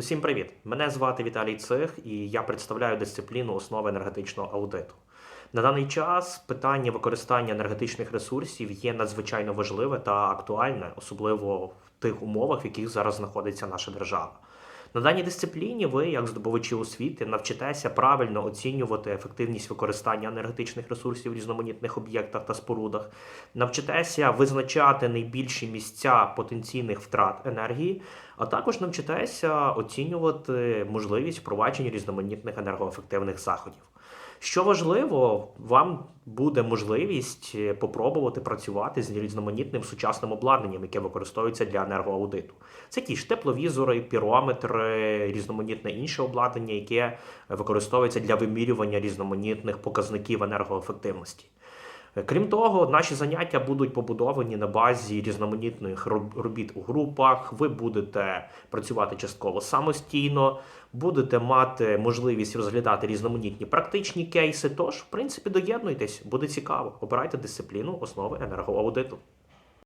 Усім привіт! Мене звати Віталій Цих, і я представляю дисципліну основи енергетичного аудиту. На даний час питання використання енергетичних ресурсів є надзвичайно важливе та актуальне, особливо в тих умовах, в яких зараз знаходиться наша держава. На даній дисципліні ви, як здобувачі освіти, навчитеся правильно оцінювати ефективність використання енергетичних ресурсів в різноманітних об'єктах та спорудах, навчитеся визначати найбільші місця потенційних втрат енергії, а також навчитеся оцінювати можливість впровадження різноманітних енергоефективних заходів. Що важливо, вам буде можливість е, попробувати працювати з різноманітним сучасним обладнанням, яке використовується для енергоаудиту. Це ті ж тепловізори, пірометри, різноманітне інше обладнання, яке використовується для вимірювання різноманітних показників енергоефективності. Е, Крім того, наші заняття будуть побудовані на базі різноманітних роб- робіт у групах. Ви будете працювати частково самостійно, будете мати можливість розглядати різноманітні практичні кейси. Тож, в принципі, доєднуйтесь, буде цікаво. Обирайте дисципліну основи енергоаудиту.